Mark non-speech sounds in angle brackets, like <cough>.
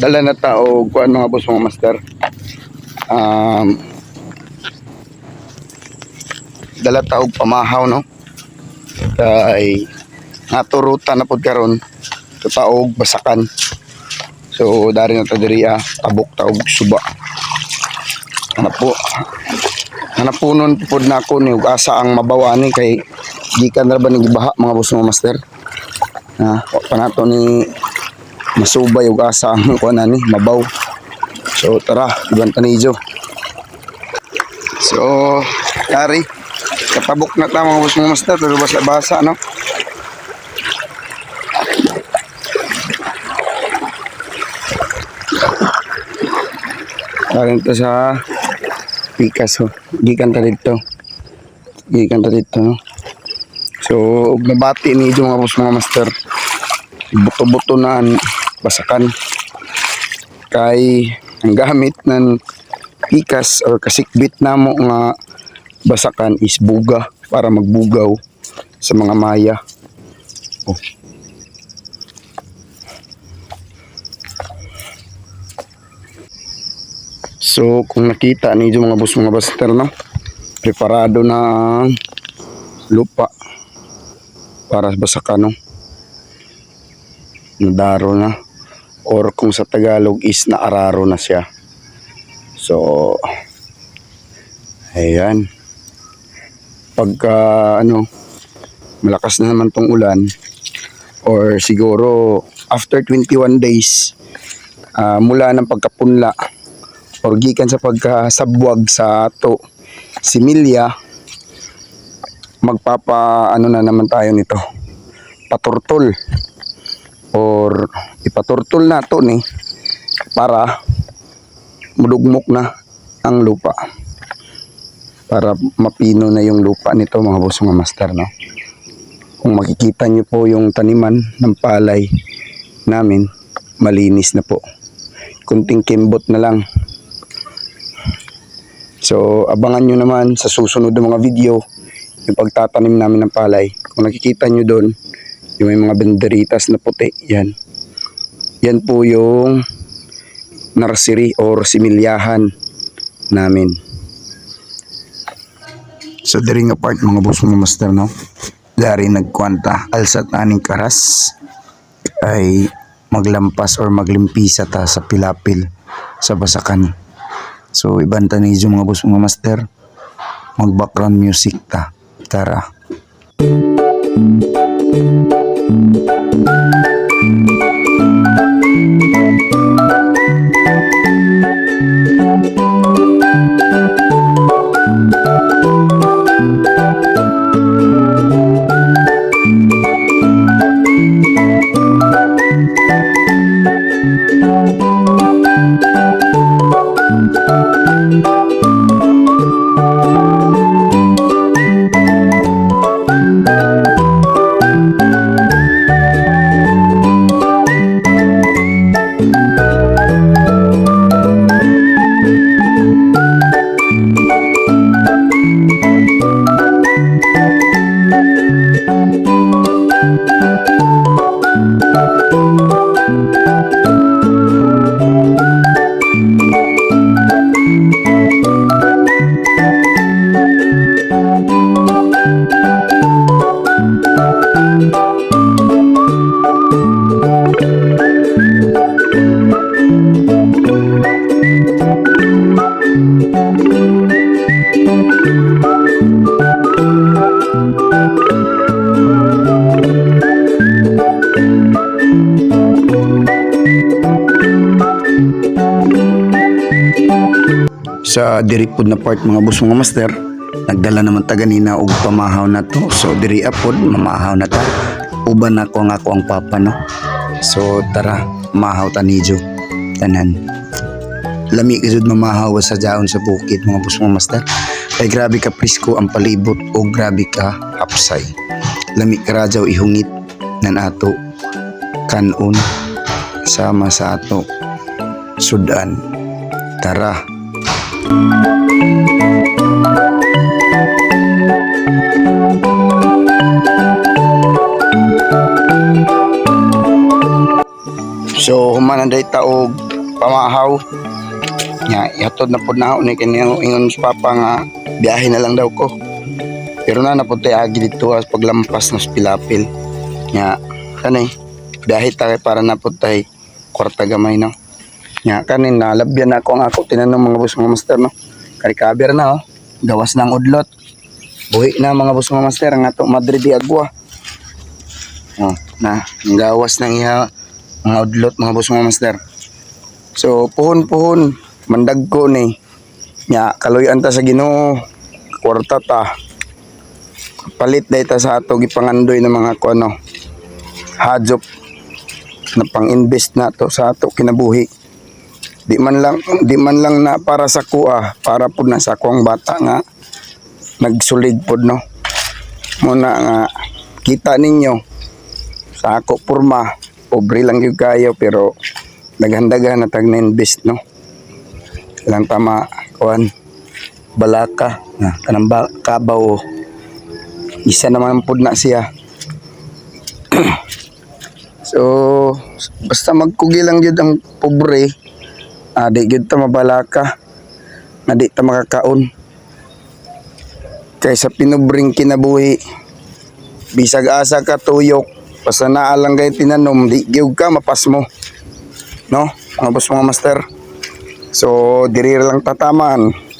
Dala na tao kuan mga boss mga master. Um, dala taog pamahaw no. Kay naturutan na pud karon taog basakan. So dari na ta diri ah, tabok taog suba. Ano po? Hanapunon po na ako ni asa ang mabawani kay gikan ra ba ni gibaha mga boss mga master. Ha, wa pa nato ni masubay ug asa ang <laughs> kuan ani mabaw. So tara, ibang tanijo. So, kari katabok na ta mga boss mga master pero basa-basa no. Karin to sa Pikas ho. Gikan ta dito. Gikan ta dito no. So, ug nabati ni mga boss mga master. Buto-buto na basakan. Kay ang gamit ng pikas or kasikbit namo nga basakan is buga para magbugaw sa mga maya. Oh. So, kung nakita ninyo mga boss mga baster, no? Preparado na lupa para sa basakan, no? Nadaro na. Or kung sa Tagalog is naararo na siya. So, ayan. Pagka, ano, malakas na naman tong ulan, or siguro after 21 days, ah, mula ng pagkapunla, or gikan sa pagkasabwag sa ato similya magpapa ano na naman tayo nito? Paturtol or ipaturtol na to ni para mudugmok na ang lupa. Para mapino na yung lupa nito mga boss mga master no? Kung makikita nyo po yung taniman ng palay namin malinis na po. Kunting kimbot na lang So, abangan nyo naman sa susunod na mga video yung pagtatanim namin ng palay. Kung nakikita nyo doon, yung may mga banderitas na puti, yan. Yan po yung nursery or similyahan namin. So, dari nga part mga boss mga master, no? Dari nagkwanta, alsat aning karas ay maglampas or maglimpisa ta sa pilapil sa basakan. So, ibanta ni yung mga boss mga master. Mag background music ta. Tara. Sa diripod na part mga boss mga master, nagdala naman ta ganina og pamahaw na to. So diri apod mamahaw na ta. Uban ako ang ako ang papa no. So tara, mahaw ta nijo. Tanan. Lami kasud mamahaw sa daon sa bukid mga boss mga master. Kay grabe ka presko ang palibot o grabe ka hapsay. Lami ka radyaw ihungit nan ato kanon sama sa ato sudan. Tara. So humanan day taog pamahaw. Nya ihatod na pud nao ni kaniyang ingon sa papa nga biyahe na lang daw ko. Pero na napuntay agi dito as paglampas nos pilapil. Nya kanay biyahe ta kay para napuntay kwarta gamay no. Nya kanin nalabyan na ako ang ako tinanong mga boss mga master no. Kari kaber na oh. Gawas ng udlot. Buhi na mga boss mga master ang ato Madrid di Agua. Oh, na gawas ng iha mga udlot mga boss mga master. So puhon-puhon mandag ko ni nya kaluyan ta sa Ginoo kwarta ta palit day ta sa ato gipangandoy ng mga kuno hajop na pang-invest na to sa ato kinabuhi di man lang di man lang na para sa kuha para pud na sa kuang bata nga nagsulid pud no? Muna nga kita ninyo sa ako porma pobre lang gyud kayo pero naghandagan na tag na-invest no? Lang tama kuan balaka na kanang ba, kabaw. Isa naman pud na siya. <clears throat> So basta magkugi lang gyud ang pobre ah, di ta mabalaka. Na di ta makakaon. Kaysa pinubring kinabuhi. Bisag asa ka tuyok. Basta naa lang kay tinanom di gyud ka mapas mo. No? Mga boss mga master. So diri lang tatamaan